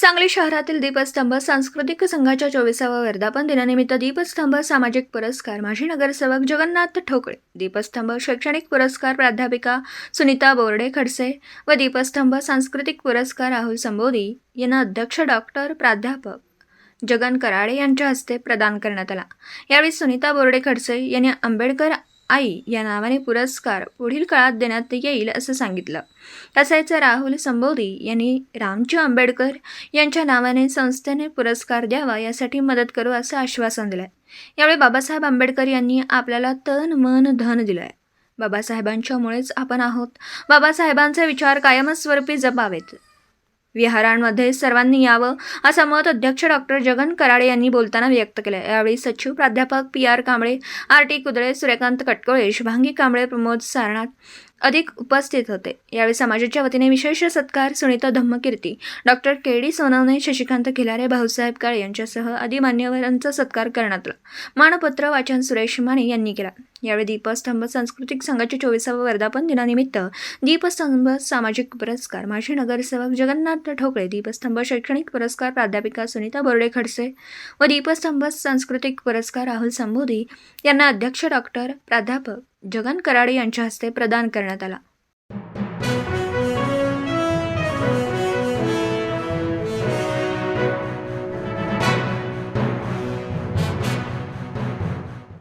सांगली शहरातील दीपस्तंभ सांस्कृतिक संघाच्या चोवीसाव्या वर्धापन दिनानिमित्त दीपस्तंभ सामाजिक पुरस्कार माजी नगरसेवक जगन्नाथ ठोकळे दीपस्तंभ शैक्षणिक पुरस्कार प्राध्यापिका सुनीता बोर्डे खडसे व दीपस्तंभ सांस्कृतिक पुरस्कार राहुल संबोधी यांना अध्यक्ष डॉक्टर प्राध्यापक जगन कराडे यांच्या हस्ते प्रदान करण्यात आला. यावेळी सुनीता बोर्डे खडसे यांनी आंबेडकर आई या नावाने पुरस्कार पुढील काळात देण्यात येईल असं सांगितलं. तसेच राहुल संबोधी यांनी रामजी आंबेडकर यांच्या नावाने संस्थेने पुरस्कार द्यावा यासाठी मदत करू असं आश्वासन दिलंय. यावेळी बाबासाहेब आंबेडकर यांनी आपल्याला तन मन धन दिलंय. बाबासाहेबांच्यामुळेच आपण आहोत. बाबासाहेबांचे विचार कायमस्वरूपी जपावेत. विहारांमध्ये सर्वांनी यावं असं मत अध्यक्ष डॉक्टर जगन कराडे यांनी बोलताना व्यक्त केलं यावेळी सचिव प्राध्यापक P R Kamble R T Kudale Suryakant Katkole Shubhangi Kamble Pramod Sarnath अधिक उपस्थित होते. यावेळी समाजाच्या वतीने विशेष सत्कार Sunita Dhammakirti doctor K D Sonawane Shashikant Khilare Bhausaheb Kale यांच्यासह आदी मान्यवरांचा सत्कार करण्यात आला. मानपत्र वाचन सुरेश माने यांनी केला. यावेळी दीपस्तंभ सांस्कृतिक संघाच्या चोवीसाव्या वर्धापन दिनानिमित्त दीपस्तंभ सामाजिक पुरस्कार माजी नगरसेवक जगन्नाथ ठोकळे दीपस्तंभ शैक्षणिक पुरस्कार प्राध्यापिका सुनीता बोर्डे खडसे व दीपस्तंभ सांस्कृतिक पुरस्कार राहुल संबोधी यांना अध्यक्ष डॉक्टर प्राध्यापक जगन कराडे यांच्या हस्ते प्रदान करण्यात आला.